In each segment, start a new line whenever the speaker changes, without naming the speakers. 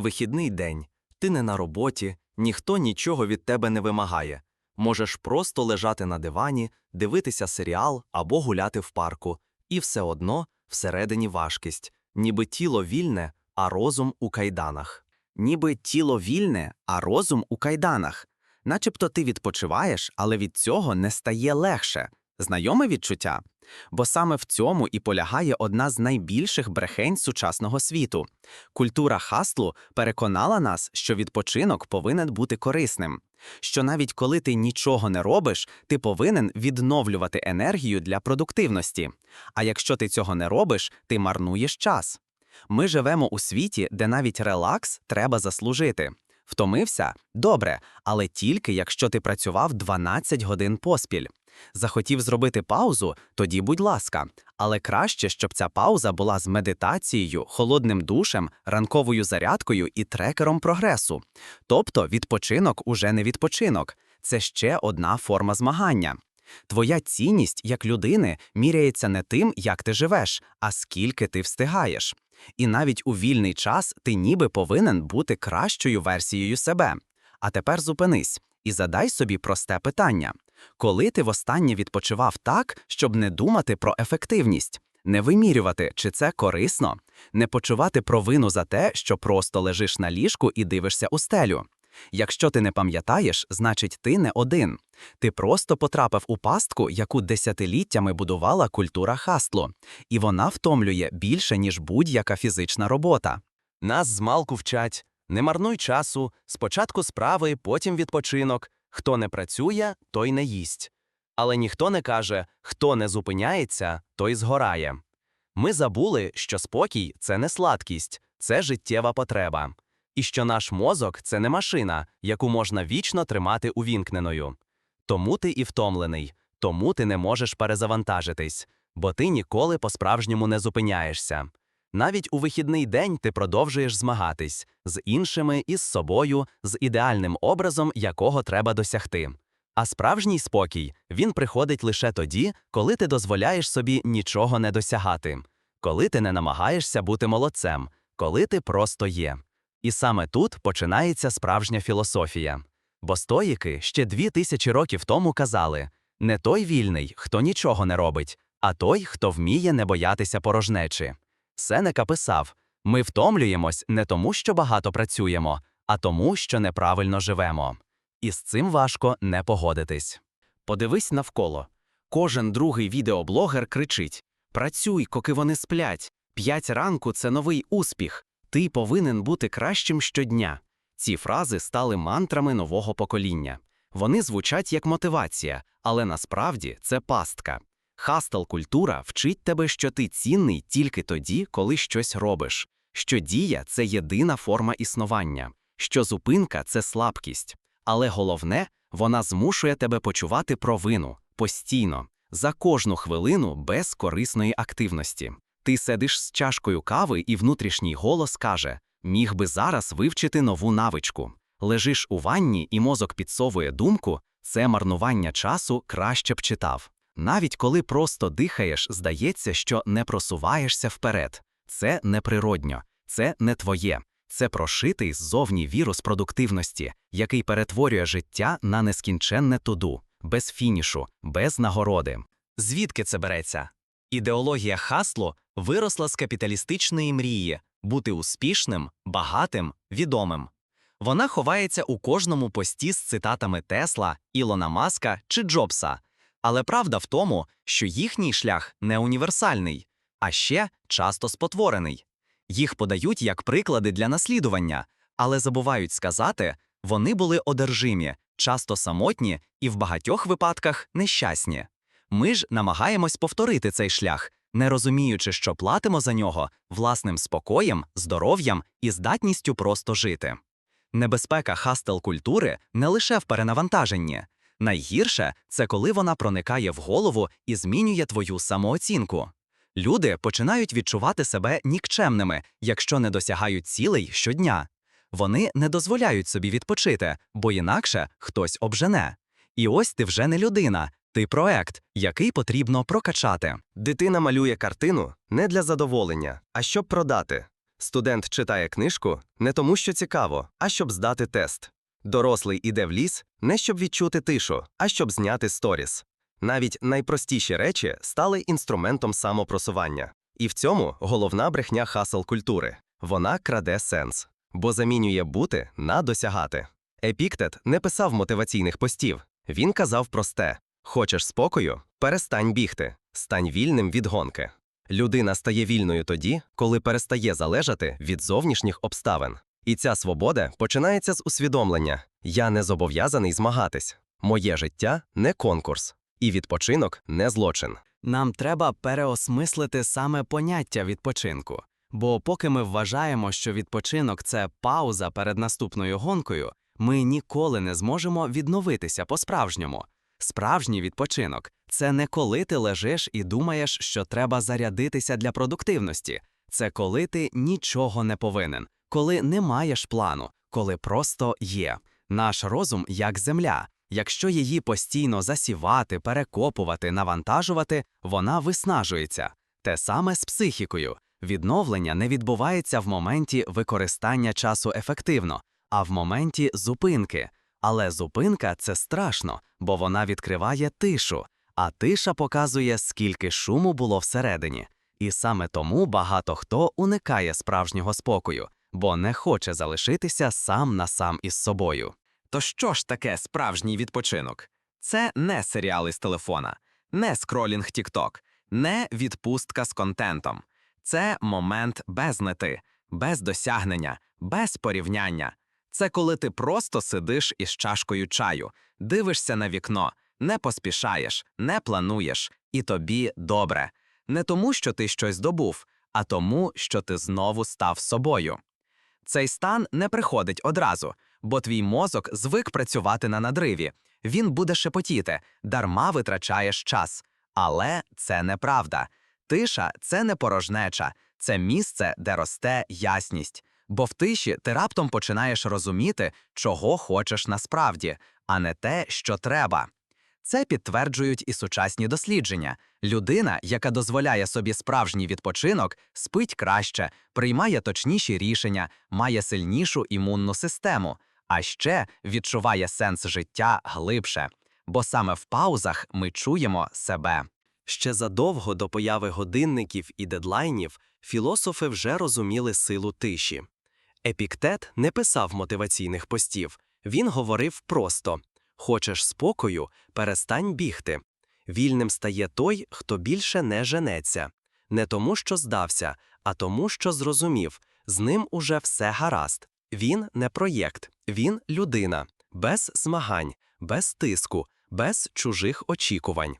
Вихідний день. Ти не на роботі, ніхто нічого від тебе не вимагає. Можеш просто лежати на дивані, дивитися серіал або гуляти в парку. І все одно всередині важкість, ніби тіло вільне, а розум у кайданах.
Ніби тіло вільне, а розум у кайданах. Начебто ти відпочиваєш, але від цього не стає легше. Знайоме відчуття? Бо саме в цьому і полягає одна з найбільших брехень сучасного світу. Культура хаслу переконала нас, що відпочинок повинен бути корисним, що навіть коли ти нічого не робиш, ти повинен відновлювати енергію для продуктивності. А якщо ти цього не робиш, ти марнуєш час. Ми живемо у світі, де навіть релакс треба заслужити. Втомився? Добре, але тільки якщо ти працював 12 годин поспіль. Захотів зробити паузу, тоді будь ласка. Але краще, щоб ця пауза була з медитацією, холодним душем, ранковою зарядкою і трекером прогресу. Тобто відпочинок уже не відпочинок, це ще одна форма змагання. Твоя цінність як людини міряється не тим, як ти живеш, а скільки ти встигаєш. І навіть у вільний час ти ніби повинен бути кращою версією себе. А тепер зупинись і задай собі просте питання: коли ти востаннє відпочивав так, щоб не думати про ефективність, не вимірювати, чи це корисно, не почувати провину за те, що просто лежиш на ліжку і дивишся у стелю. Якщо ти не пам'ятаєш, значить ти не один. Ти просто потрапив у пастку, яку десятиліттями будувала культура хаслу, і вона втомлює більше, ніж будь-яка фізична робота.
Нас змалку вчать не марнуй часу, спочатку справи, потім відпочинок. Хто не працює, той не їсть. Але ніхто не каже, хто не зупиняється, той згорає. Ми забули, що спокій це не сладкість, це життєва потреба. І що наш мозок це не машина, яку можна вічно тримати увімкненою. Тому ти і втомлений, тому ти не можеш перезавантажитись, бо ти ніколи по-справжньому не зупиняєшся. Навіть у вихідний день ти продовжуєш змагатись з іншими і з собою, з ідеальним образом, якого треба досягти. А справжній спокій він приходить лише тоді, коли ти дозволяєш собі нічого не досягати, коли ти не намагаєшся бути молодцем, коли ти просто є. І саме тут починається справжня філософія. Бо стоїки ще дві тисячі років тому казали не той вільний, хто нічого не робить, а той, хто вміє не боятися порожнечі. Сенека писав: ми втомлюємось не тому, що багато працюємо, а тому, що неправильно живемо. І з цим важко не погодитись. Подивись навколо. Кожен другий відеоблогер кричить: Працюй, коки вони сплять. П'ять ранку це новий успіх. Ти повинен бути кращим щодня. Ці фрази стали мантрами нового покоління. Вони звучать як мотивація, але насправді це пастка. Хастел культура вчить тебе, що ти цінний тільки тоді, коли щось робиш, що дія це єдина форма існування, що зупинка це слабкість. Але головне, вона змушує тебе почувати провину постійно, за кожну хвилину без корисної активності. Ти сидиш з чашкою кави, і внутрішній голос каже: міг би зараз вивчити нову навичку. Лежиш у ванні, і мозок підсовує думку, це марнування часу краще б читав. Навіть коли просто дихаєш, здається, що не просуваєшся вперед. Це неприродньо, це не твоє, це прошитий ззовні вірус продуктивності, який перетворює життя на нескінченне туду, без фінішу, без нагороди. Звідки це береться? Ідеологія хасло виросла з капіталістичної мрії бути успішним, багатим, відомим. Вона ховається у кожному пості з цитатами Тесла, Ілона Маска чи Джобса. Але правда в тому, що їхній шлях не універсальний, а ще часто спотворений. Їх подають як приклади для наслідування, але забувають сказати, вони були одержимі, часто самотні і в багатьох випадках нещасні. Ми ж намагаємось повторити цей шлях, не розуміючи, що платимо за нього власним спокоєм, здоров'ям і здатністю просто жити. Небезпека хастел культури не лише в перенавантаженні. Найгірше це коли вона проникає в голову і змінює твою самооцінку. Люди починають відчувати себе нікчемними, якщо не досягають цілей щодня. Вони не дозволяють собі відпочити, бо інакше хтось обжене. І ось ти вже не людина, ти проект, який потрібно прокачати.
Дитина малює картину не для задоволення, а щоб продати.
Студент читає книжку не тому, що цікаво, а щоб здати тест. Дорослий іде в ліс не щоб відчути тишу, а щоб зняти сторіс. Навіть найпростіші речі стали інструментом самопросування. І в цьому головна брехня хасл культури. Вона краде сенс, бо замінює бути на досягати. Епіктет не писав мотиваційних постів. Він казав просте: хочеш спокою, перестань бігти, стань вільним від гонки. Людина стає вільною тоді, коли перестає залежати від зовнішніх обставин. І ця свобода починається з усвідомлення: я не зобов'язаний змагатись. Моє життя не конкурс, і відпочинок не злочин.
Нам треба переосмислити саме поняття відпочинку. Бо поки ми вважаємо, що відпочинок це пауза перед наступною гонкою, ми ніколи не зможемо відновитися по-справжньому. Справжній відпочинок це не коли ти лежиш і думаєш, що треба зарядитися для продуктивності. Це коли ти нічого не повинен, коли не маєш плану, коли просто є. Наш розум як земля. Якщо її постійно засівати, перекопувати, навантажувати, вона виснажується. Те саме з психікою. Відновлення не відбувається в моменті використання часу ефективно, а в моменті зупинки. Але зупинка це страшно, бо вона відкриває тишу, а тиша показує, скільки шуму було всередині. І саме тому багато хто уникає справжнього спокою, бо не хоче залишитися сам на сам із собою. То що ж таке справжній відпочинок? Це не серіали з телефона, не скролінг TikTok, не відпустка з контентом. Це момент без мети, без досягнення, без порівняння. Це коли ти просто сидиш із чашкою чаю, дивишся на вікно, не поспішаєш, не плануєш, і тобі добре. Не тому, що ти щось добув, а тому, що ти знову став собою. Цей стан не приходить одразу, бо твій мозок звик працювати на надриві. Він буде шепотіти, дарма витрачаєш час. Але це неправда. Тиша це не порожнеча, це місце, де росте ясність. Бо в тиші ти раптом починаєш розуміти, чого хочеш насправді, а не те, що треба. Це підтверджують і сучасні дослідження. Людина, яка дозволяє собі справжній відпочинок, спить краще, приймає точніші рішення, має сильнішу імунну систему, а ще відчуває сенс життя глибше. Бо саме в паузах ми чуємо себе.
Ще задовго до появи годинників і дедлайнів філософи вже розуміли силу тиші. Епіктет не писав мотиваційних постів, він говорив просто: хочеш спокою, перестань бігти. Вільним стає той, хто більше не женеться, не тому, що здався, а тому, що зрозумів, з ним уже все гаразд. Він не проєкт, він людина, без змагань, без тиску, без чужих очікувань.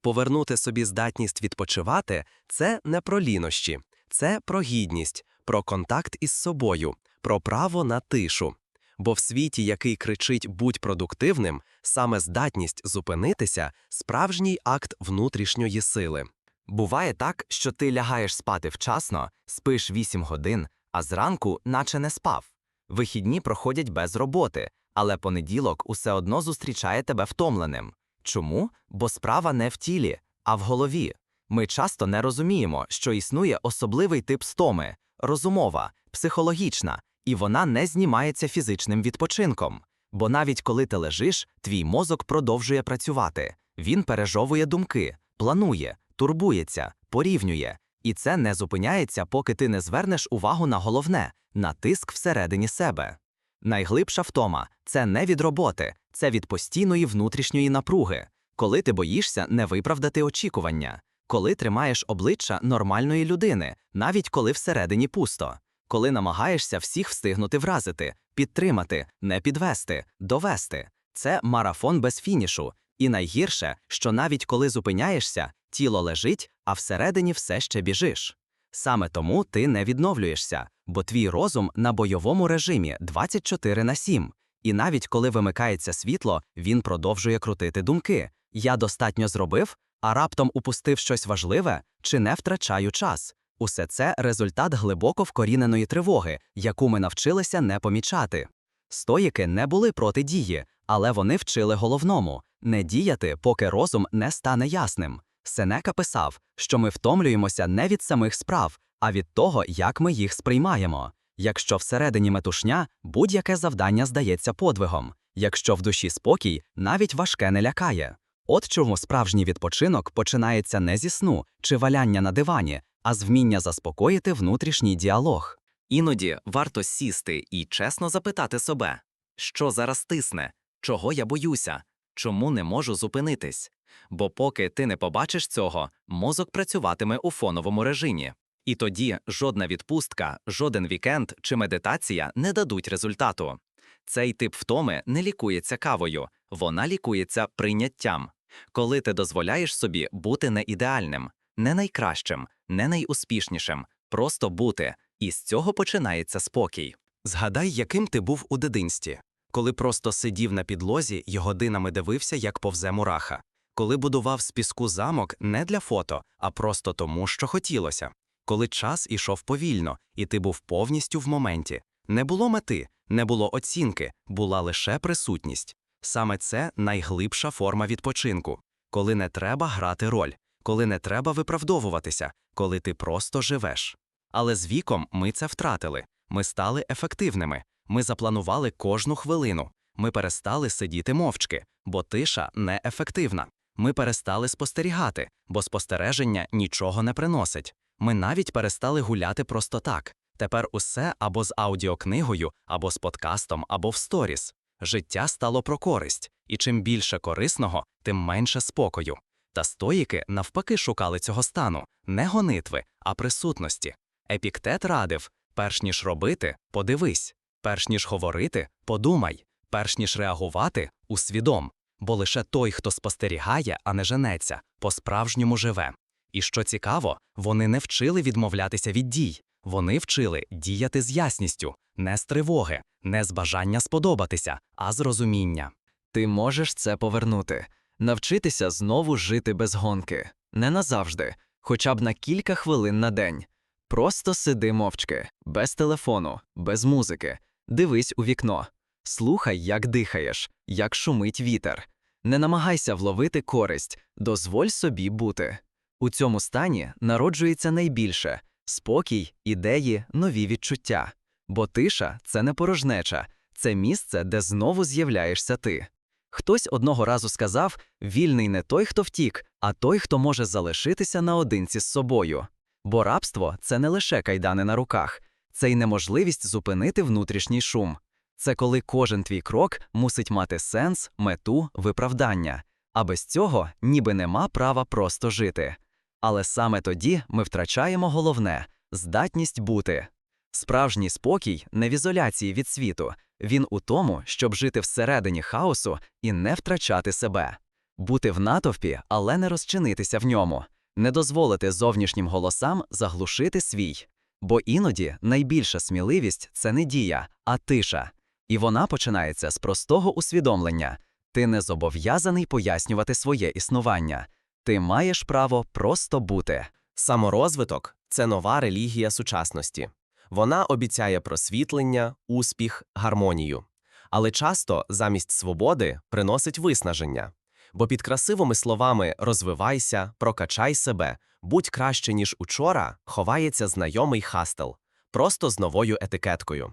Повернути собі здатність відпочивати це не про лінощі, це про гідність, про контакт із собою, про право на тишу. Бо в світі, який кричить будь продуктивним, саме здатність зупинитися справжній акт внутрішньої сили.
Буває так, що ти лягаєш спати вчасно, спиш 8 годин, а зранку наче не спав. Вихідні проходять без роботи, але понеділок усе одно зустрічає тебе втомленим. Чому? Бо справа не в тілі, а в голові. Ми часто не розуміємо, що існує особливий тип стоми розумова, психологічна, і вона не знімається фізичним відпочинком. Бо навіть коли ти лежиш, твій мозок продовжує працювати. Він пережовує думки, планує, турбується, порівнює. І це не зупиняється, поки ти не звернеш увагу на головне на тиск всередині себе. Найглибша втома це не від роботи, це від постійної внутрішньої напруги, коли ти боїшся не виправдати очікування, коли тримаєш обличчя нормальної людини, навіть коли всередині пусто, коли намагаєшся всіх встигнути вразити, підтримати, не підвести, довести. Це марафон без фінішу. І найгірше, що навіть коли зупиняєшся, тіло лежить, а всередині все ще біжиш. Саме тому ти не відновлюєшся, бо твій розум на бойовому режимі 24 на 7. І навіть коли вимикається світло, він продовжує крутити думки. Я достатньо зробив, а раптом упустив щось важливе чи не втрачаю час. Усе це результат глибоко вкоріненої тривоги, яку ми навчилися не помічати. Стоїки не були проти дії, але вони вчили головному не діяти, поки розум не стане ясним. Сенека писав, що ми втомлюємося не від самих справ,
а від того, як ми їх сприймаємо. Якщо всередині метушня, будь-яке завдання здається подвигом. Якщо в душі спокій, навіть важке не лякає. От чому справжній відпочинок починається не зі сну чи валяння на дивані, а з вміння заспокоїти внутрішній діалог.
Іноді варто сісти і чесно запитати себе, що зараз тисне, чого я боюся, чому не можу зупинитись. Бо поки ти не побачиш цього, мозок працюватиме у фоновому режимі. І тоді жодна відпустка, жоден вікенд чи медитація не дадуть результату. Цей тип втоми не лікується кавою, вона лікується прийняттям. Коли ти дозволяєш собі бути не ідеальним, не найкращим, не найуспішнішим, просто бути, і з цього починається спокій. Згадай, яким ти був у дитинстві, коли просто сидів на підлозі і годинами дивився, як повзе мураха, коли будував з піску замок не для фото, а просто тому, що хотілося, коли час ішов повільно, і ти був повністю в моменті. Не було мети, не було оцінки, була лише присутність. Саме це найглибша форма відпочинку, коли не треба грати роль, коли не треба виправдовуватися, коли ти просто живеш. Але з віком ми це втратили. Ми стали ефективними. Ми запланували кожну хвилину. Ми перестали сидіти мовчки, бо тиша неефективна. Ми перестали спостерігати, бо спостереження нічого не приносить. Ми навіть перестали гуляти просто так. Тепер усе або з аудіокнигою, або з подкастом, або в сторіс. Життя стало про користь, і чим більше корисного, тим менше спокою. Та стоїки навпаки шукали цього стану не гонитви, а присутності. Епіктет радив: перш ніж робити, подивись, перш ніж говорити, подумай, перш ніж реагувати, усвідом. Бо лише той, хто спостерігає, а не женеться, по-справжньому живе. І що цікаво, вони не вчили відмовлятися від дій, вони вчили діяти з ясністю, не з тривоги, не з бажання сподобатися, а з розуміння.
Ти можеш це повернути, навчитися знову жити без гонки, не назавжди, хоча б на кілька хвилин на день. Просто сиди мовчки, без телефону, без музики, дивись у вікно, слухай, як дихаєш, як шумить вітер. Не намагайся вловити користь, дозволь собі бути. У цьому стані народжується найбільше спокій, ідеї, нові відчуття. Бо тиша це не порожнеча, це місце, де знову з'являєшся ти. Хтось одного разу сказав: вільний не той, хто втік, а той, хто може залишитися наодинці з собою. Бо рабство це не лише кайдани на руках, це й неможливість зупинити внутрішній шум. Це коли кожен твій крок мусить мати сенс, мету, виправдання, а без цього ніби нема права просто жити. Але саме тоді ми втрачаємо головне здатність бути. Справжній спокій не в ізоляції від світу, він у тому, щоб жити всередині хаосу і не втрачати себе, бути в натовпі, але не розчинитися в ньому, не дозволити зовнішнім голосам заглушити свій. Бо іноді найбільша сміливість це не дія, а тиша. І вона починається з простого усвідомлення ти не зобов'язаний пояснювати своє існування, ти маєш право просто бути.
Саморозвиток це нова релігія сучасності. Вона обіцяє просвітлення, успіх, гармонію. Але часто замість свободи приносить виснаження. Бо під красивими словами розвивайся, прокачай себе, будь краще, ніж учора, ховається знайомий хастел, просто з новою етикеткою.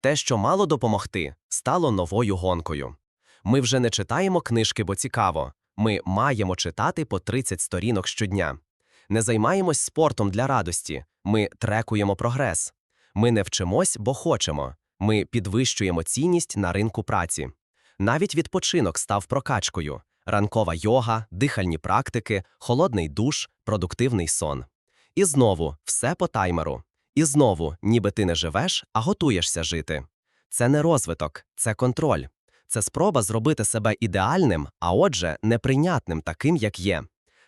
Те, що мало допомогти, стало новою гонкою. Ми вже не читаємо книжки, бо цікаво. Ми маємо читати по 30 сторінок щодня. Не займаємось спортом для радості, ми трекуємо прогрес. Ми не вчимось, бо хочемо. Ми підвищуємо цінність на ринку праці. Навіть відпочинок став прокачкою: ранкова йога, дихальні практики, холодний душ, продуктивний сон. І знову все по таймеру. І знову, ніби ти не живеш, а готуєшся жити. Це не розвиток, це контроль. Це спроба зробити себе ідеальним, а отже, неприйнятним таким, як є.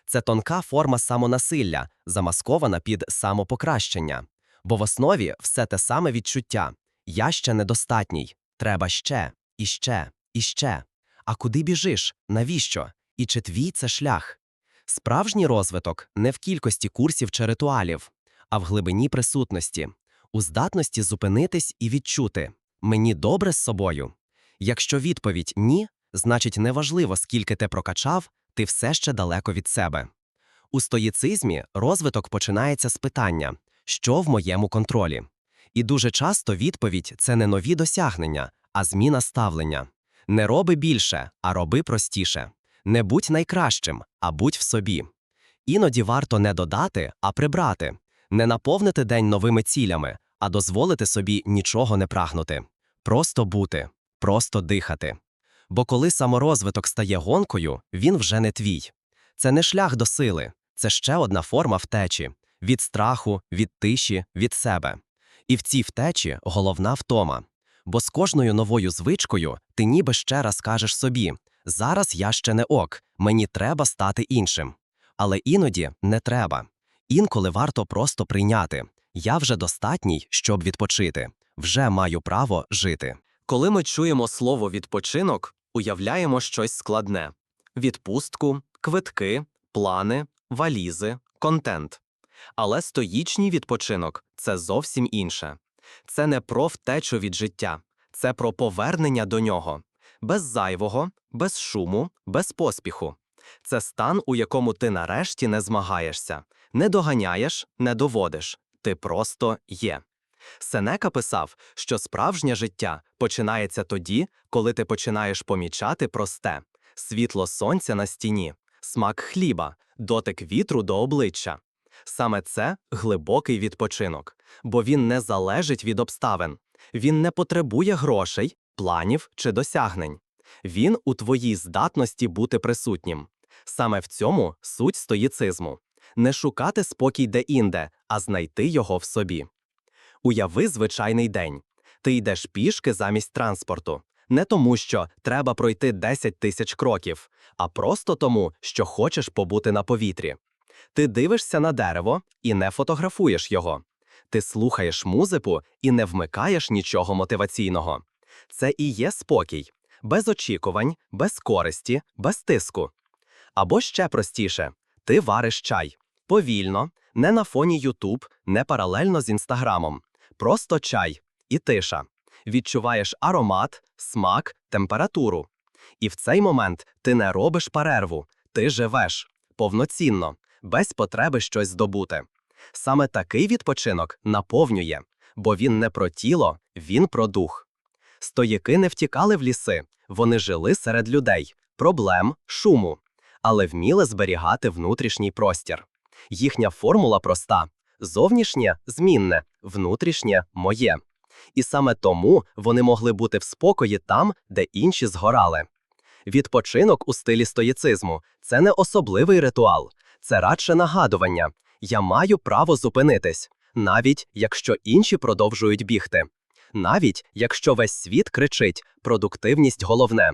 Це тонка форма самонасилля, замаскована під самопокращення. Бо в основі все те саме відчуття я ще недостатній, треба ще, і ще, і ще. А куди біжиш? Навіщо? І чи твій це шлях? Справжній розвиток не в кількості курсів чи ритуалів, а в глибині присутності, у здатності зупинитись і відчути мені добре з собою. Якщо відповідь ні, значить неважливо, скільки ти прокачав, ти все ще далеко від себе. У стоїцизмі розвиток починається з питання, що в моєму контролі. І дуже часто відповідь це не нові досягнення, а зміна ставлення. Не роби більше, а роби простіше. Не будь найкращим, а будь в собі. Іноді варто не додати, а прибрати, не наповнити день новими цілями, а дозволити собі нічого не прагнути. Просто бути, просто дихати. Бо коли саморозвиток стає гонкою, він вже не твій. Це не шлях до сили, це ще одна форма втечі від страху, від тиші, від себе. І в цій втечі головна втома. Бо з кожною новою звичкою ти ніби ще раз кажеш собі: зараз я ще не ок, мені треба стати іншим. Але іноді не треба. Інколи варто просто прийняти: я вже достатній, щоб відпочити, вже маю право жити. Коли ми чуємо слово відпочинок, уявляємо щось складне: відпустку, квитки, плани, валізи, контент. Але стоїчний відпочинок це зовсім інше. Це не про втечу від життя, це про повернення до нього. Без зайвого, без шуму, без поспіху. Це стан, у якому ти нарешті не змагаєшся, не доганяєш, не доводиш. Ти просто є. Сенека писав, що справжнє життя починається тоді, коли ти починаєш помічати просте світло сонця на стіні, смак хліба, дотик вітру до обличчя. Саме це глибокий відпочинок, бо він не залежить від обставин, він не потребує грошей, планів чи досягнень. Він у твоїй здатності бути присутнім. Саме в цьому суть стоїцизму не шукати спокій де-інде, а знайти його в собі. Уяви звичайний день. Ти йдеш пішки замість транспорту. Не тому, що треба пройти 10 тисяч кроків, а просто тому, що хочеш побути на повітрі. Ти дивишся на дерево і не фотографуєш його. Ти слухаєш музику і не вмикаєш нічого мотиваційного. Це і є спокій, без очікувань, без користі, без тиску. Або ще простіше ти вариш чай повільно, не на фоні Ютуб, не паралельно з інстаграмом. Просто чай і тиша. Відчуваєш аромат, смак, температуру. І в цей момент ти не робиш перерву, ти живеш повноцінно, без потреби щось здобути. Саме такий відпочинок наповнює, бо він не про тіло, він про дух. Стояки не втікали в ліси, вони жили серед людей, проблем, шуму, але вміли зберігати внутрішній простір. Їхня формула проста: зовнішнє змінне, внутрішнє моє. І саме тому вони могли бути в спокої там, де інші згорали. Відпочинок у стилі стоїцизму це не особливий ритуал, це радше нагадування. Я маю право зупинитись, навіть якщо інші продовжують бігти, навіть якщо весь світ кричить продуктивність головне.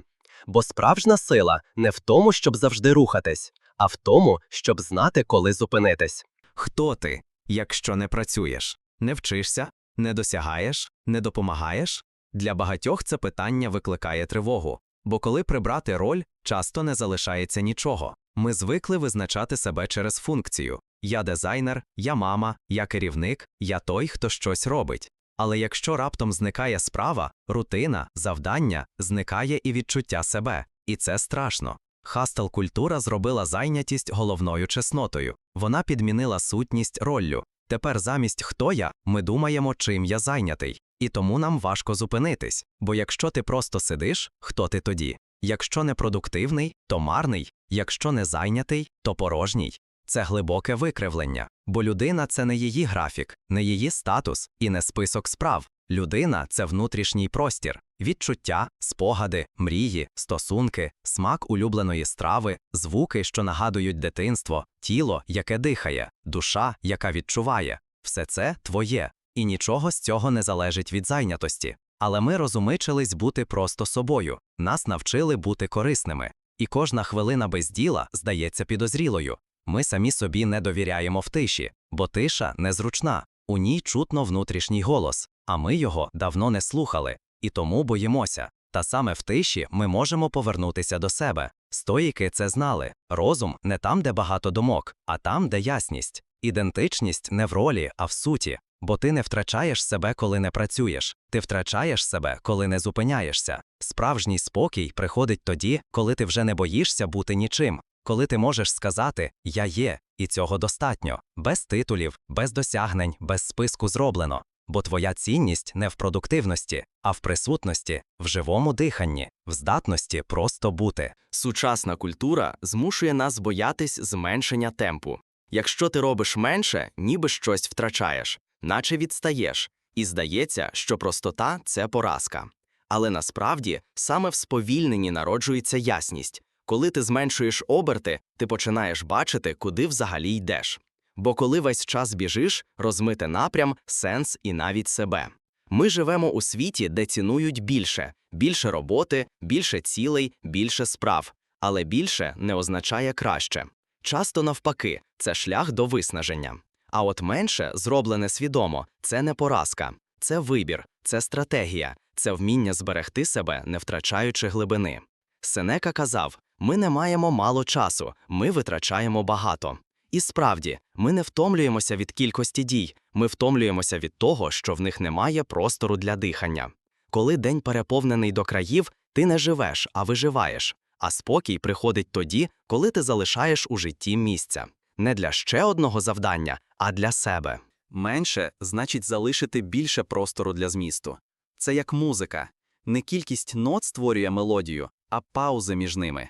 Бо справжня сила не в тому, щоб завжди рухатись, а в тому, щоб знати, коли зупинитись.
Хто ти, якщо не працюєш? Не вчишся, не досягаєш, не допомагаєш? Для багатьох це питання викликає тривогу, бо коли прибрати роль, часто не залишається нічого. Ми звикли визначати себе через функцію: я дизайнер, я мама, я керівник, я той, хто щось робить. Але якщо раптом зникає справа, рутина, завдання, зникає і відчуття себе, і це страшно. Хастел культура зробила зайнятість головною чеснотою. Вона підмінила сутність роллю. Тепер замість хто я, ми думаємо, чим я зайнятий. І тому нам важко зупинитись. Бо якщо ти просто сидиш, хто ти тоді? Якщо не продуктивний, то марний, якщо не зайнятий, то порожній. Це глибоке викривлення, бо людина це не її графік, не її статус і не список справ. Людина це внутрішній простір, відчуття, спогади, мрії, стосунки, смак улюбленої страви, звуки, що нагадують дитинство, тіло, яке дихає, душа, яка відчуває. Все це твоє, і нічого з цього не залежить від зайнятості. Але ми розумичились бути просто собою, нас навчили бути корисними, і кожна хвилина без діла здається підозрілою. Ми самі собі не довіряємо в тиші, бо тиша незручна, у ній чутно внутрішній голос, а ми його давно не слухали, і тому боїмося. Та саме в тиші ми можемо повернутися до себе. Стоїки це знали. Розум не там, де багато думок, а там, де ясність. Ідентичність не в ролі, а в суті. Бо ти не втрачаєш себе, коли не працюєш, ти втрачаєш себе, коли не зупиняєшся. Справжній спокій приходить тоді, коли ти вже не боїшся бути нічим,
коли ти можеш сказати Я є, і цього достатньо, без титулів, без досягнень, без списку зроблено. Бо твоя цінність не в продуктивності, а в присутності, в живому диханні, в здатності просто бути.
Сучасна культура змушує нас боятись зменшення темпу. Якщо ти робиш менше, ніби щось втрачаєш, наче відстаєш, і здається, що простота це поразка. Але насправді саме в сповільненні народжується ясність. Коли ти зменшуєш оберти, ти починаєш бачити, куди взагалі йдеш. Бо коли весь час біжиш, розмити напрям, сенс і навіть себе. Ми живемо у світі, де цінують більше, більше роботи, більше цілей, більше справ, але більше не означає краще. Часто навпаки, це шлях до виснаження. А от менше, зроблене свідомо, це не поразка, це вибір, це стратегія, це вміння зберегти себе, не втрачаючи глибини. Сенека казав: ми не маємо мало часу, ми витрачаємо багато. І справді, ми не втомлюємося від кількості дій, ми втомлюємося від того, що в них немає простору для дихання. Коли день переповнений до країв, ти не живеш, а виживаєш. А спокій приходить тоді, коли ти залишаєш у житті місця. Не для ще одного завдання, а для себе.
Менше значить залишити більше простору для змісту. Це як музика. Не кількість нот створює мелодію, а паузи між ними.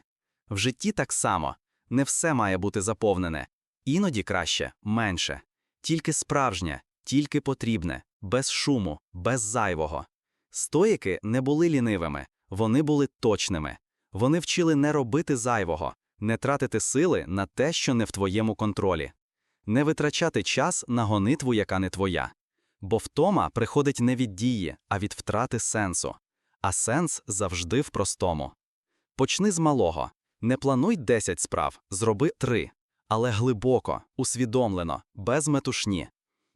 В житті так само. Не все має бути заповнене. Іноді краще менше. Тільки справжнє, тільки потрібне, без шуму, без зайвого. Стоїки не були лінивими, вони були точними. Вони вчили не робити зайвого, не тратити сили на те, що не в твоєму контролі, не витрачати час на гонитву, яка не твоя. Бо втома приходить не від дії, а від втрати сенсу. А сенс завжди в простому. Почни з малого. Не плануй 10 справ, зроби 3. Але глибоко, усвідомлено, без метушні.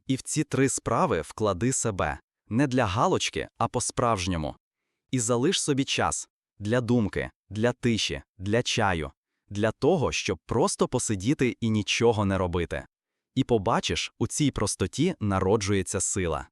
І в ці три справи вклади себе. Не для галочки, а по-справжньому. І залиш собі час для думки, для тиші, для чаю, для того, щоб просто посидіти і нічого не робити. І побачиш, у цій простоті народжується сила.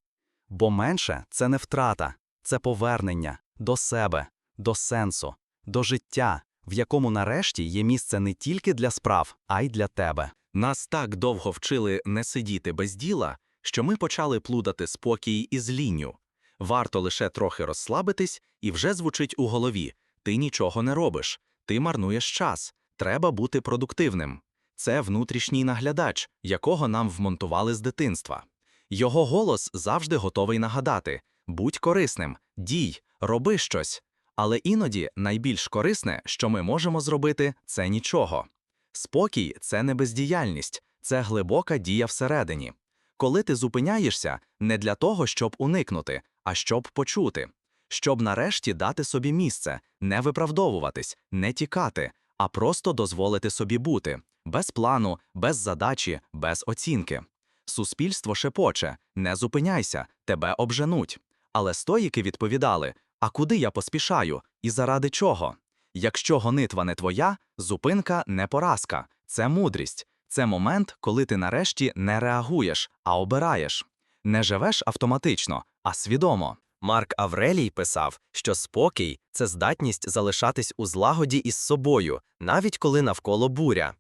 Бо менше це не втрата, це повернення до себе, до сенсу, до життя, в якому нарешті є місце не тільки для справ, а й для тебе. Нас так довго вчили не сидіти без діла, що ми почали плутати спокій із лінню. Варто лише трохи розслабитись, і вже звучить у голові: ти нічого не робиш, ти марнуєш час, треба бути продуктивним. Це внутрішній наглядач, якого нам вмонтували з дитинства. Його голос завжди готовий нагадати: будь корисним, дій, роби щось. Але іноді найбільш корисне, що ми можемо зробити, це нічого. Спокій це не бездіяльність, це глибока дія всередині. Коли ти зупиняєшся не для того, щоб уникнути, а щоб почути, щоб нарешті дати собі місце, не виправдовуватись, не тікати, а просто дозволити собі бути без плану, без задачі, без оцінки. Суспільство шепоче, не зупиняйся, тебе обженуть. Але стоїки відповідали: А куди я поспішаю? І заради чого? Якщо гонитва не твоя, зупинка не поразка, це мудрість, це момент, коли ти нарешті не реагуєш, а обираєш. Не живеш автоматично, а свідомо. Марк Аврелій писав, що спокій це здатність залишатись у злагоді із собою, навіть коли навколо буря.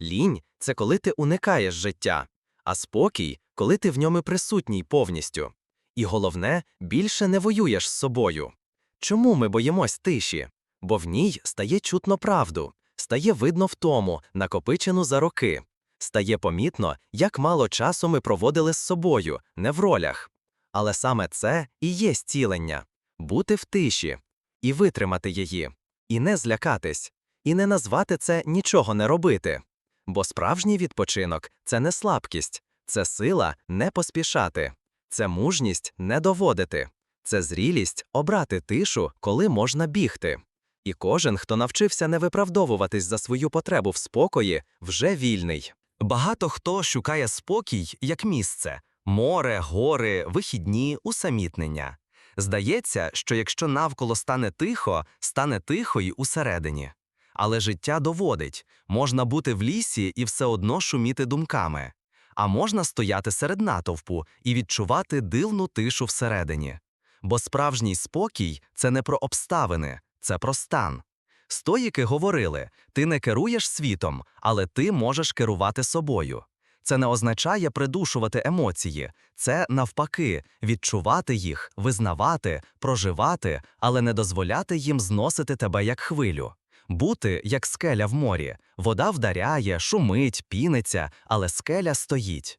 Лінь це коли ти уникаєш життя, а спокій, коли ти в ньому присутній повністю. І головне, більше не воюєш з собою. Чому ми боїмось тиші? Бо в ній стає чутно правду, стає видно втому, накопичену за роки, стає помітно, як мало часу ми проводили з собою, не в ролях. Але саме це і є зцілення бути в тиші, і витримати її, і не злякатись, і не назвати це нічого не робити. Бо справжній відпочинок це не слабкість, це сила не поспішати, це мужність не доводити, це зрілість обрати тишу, коли можна бігти. І кожен, хто навчився не виправдовуватись за свою потребу в спокої, вже вільний. Багато хто шукає спокій як місце море, гори, вихідні, усамітнення. Здається, що якщо навколо стане тихо, стане тихо й усередині. Але життя доводить можна бути в лісі і все одно шуміти думками, а можна стояти серед натовпу і відчувати дивну тишу всередині. Бо справжній спокій це не про обставини, це про стан. Стоїки говорили: ти не керуєш світом, але ти можеш керувати собою. Це не означає придушувати емоції, це навпаки, відчувати їх, визнавати, проживати, але не дозволяти їм зносити тебе як хвилю. Бути як скеля в морі. Вода вдаряє, шумить, піниться, але скеля стоїть.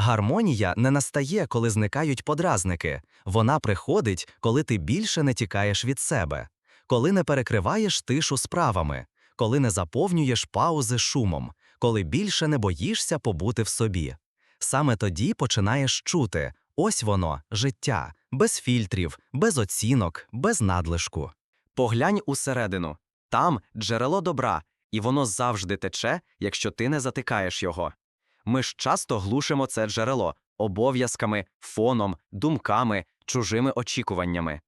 Гармонія не настає, коли зникають подразники. Вона приходить, коли ти більше не тікаєш від себе, коли не перекриваєш тишу справами, коли не заповнюєш паузи шумом, коли більше не боїшся побути в собі. Саме тоді починаєш чути ось воно, життя, без фільтрів, без оцінок, без надлишку. Поглянь усередину там джерело добра, і воно завжди тече, якщо ти не затикаєш його. Ми ж часто глушимо це джерело обов'язками, фоном, думками, чужими очікуваннями.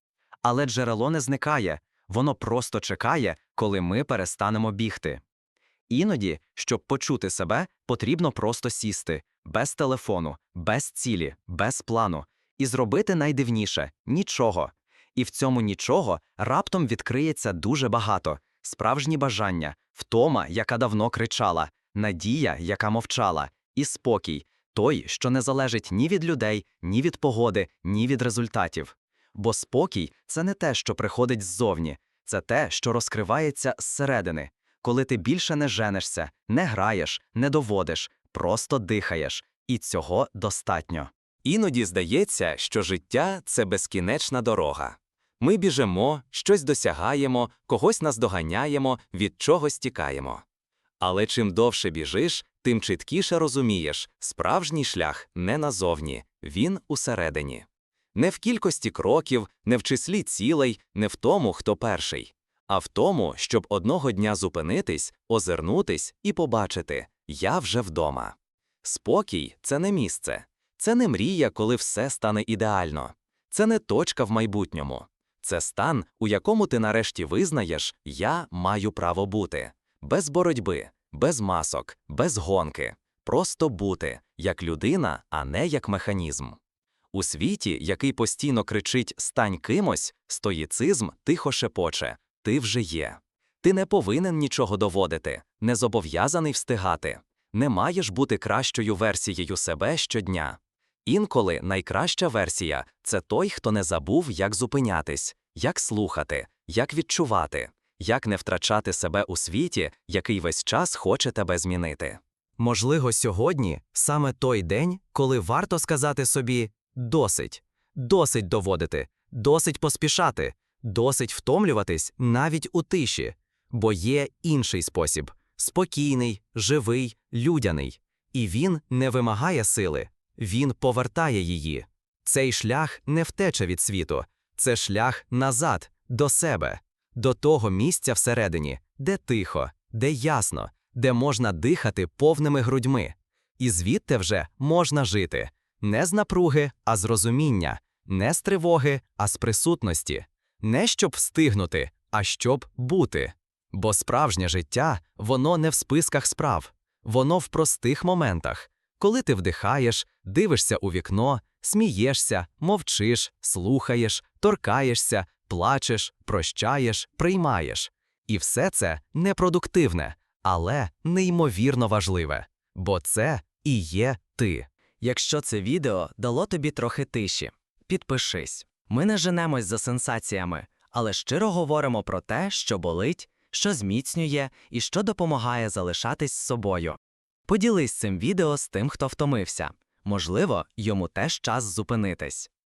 Але джерело не зникає, воно просто чекає, коли ми перестанемо бігти. Іноді, щоб почути себе, потрібно просто сісти, без телефону, без цілі, без плану, і зробити найдивніше нічого. І в цьому нічого раптом відкриється дуже багато справжні бажання, втома, яка давно кричала, надія, яка мовчала, і спокій, той, що не залежить ні від людей, ні від погоди, ні від результатів. Бо спокій це не те, що приходить ззовні, це те, що розкривається зсередини, коли ти більше не женешся, не граєш, не доводиш, просто дихаєш, і цього достатньо.
Іноді здається, що життя це безкінечна дорога. Ми біжимо, щось досягаємо, когось наздоганяємо, від чогось тікаємо. Але чим довше біжиш, тим чіткіше розумієш, справжній шлях не назовні, він усередині. Не в кількості кроків, не в числі цілей, не в тому, хто перший, а в тому, щоб одного дня зупинитись, озирнутись і побачити я вже вдома. Спокій це не місце, це не мрія, коли все стане ідеально, це не точка в майбутньому, це стан, у якому ти нарешті визнаєш, я маю право бути, без боротьби, без масок, без гонки, просто бути як людина, а не як механізм. У світі, який постійно кричить стань кимось, стоїцизм тихо шепоче ти вже є. Ти не повинен нічого доводити, не зобов'язаний встигати, не маєш бути кращою версією себе щодня. Інколи найкраща версія це той, хто не забув, як зупинятись, як слухати, як відчувати, як не втрачати себе у світі, який весь час хоче тебе змінити.
Можливо, сьогодні саме той день, коли варто сказати собі досить, досить доводити, досить поспішати, досить втомлюватись навіть у тиші, бо є інший спосіб спокійний, живий, людяний, і він не вимагає сили, він повертає її. Цей шлях не втеча від світу, це шлях назад, до себе, до того місця всередині, де тихо, де ясно, де можна дихати повними грудьми. І звідти вже можна жити не з напруги, а з розуміння, не з тривоги, а з присутності, не щоб встигнути, а щоб бути. Бо справжнє життя воно не в списках справ, воно в простих моментах, коли ти вдихаєш, дивишся у вікно, смієшся, мовчиш, слухаєш, торкаєшся, плачеш, прощаєш, приймаєш. І все це непродуктивне, але неймовірно важливе, бо це і є ти.
Якщо це відео дало тобі трохи тиші, підпишись. Ми не женемось за сенсаціями, але щиро говоримо про те, що болить, що зміцнює і що допомагає залишатись з собою. Поділись цим відео з тим, хто втомився. Можливо, йому теж час зупинитись.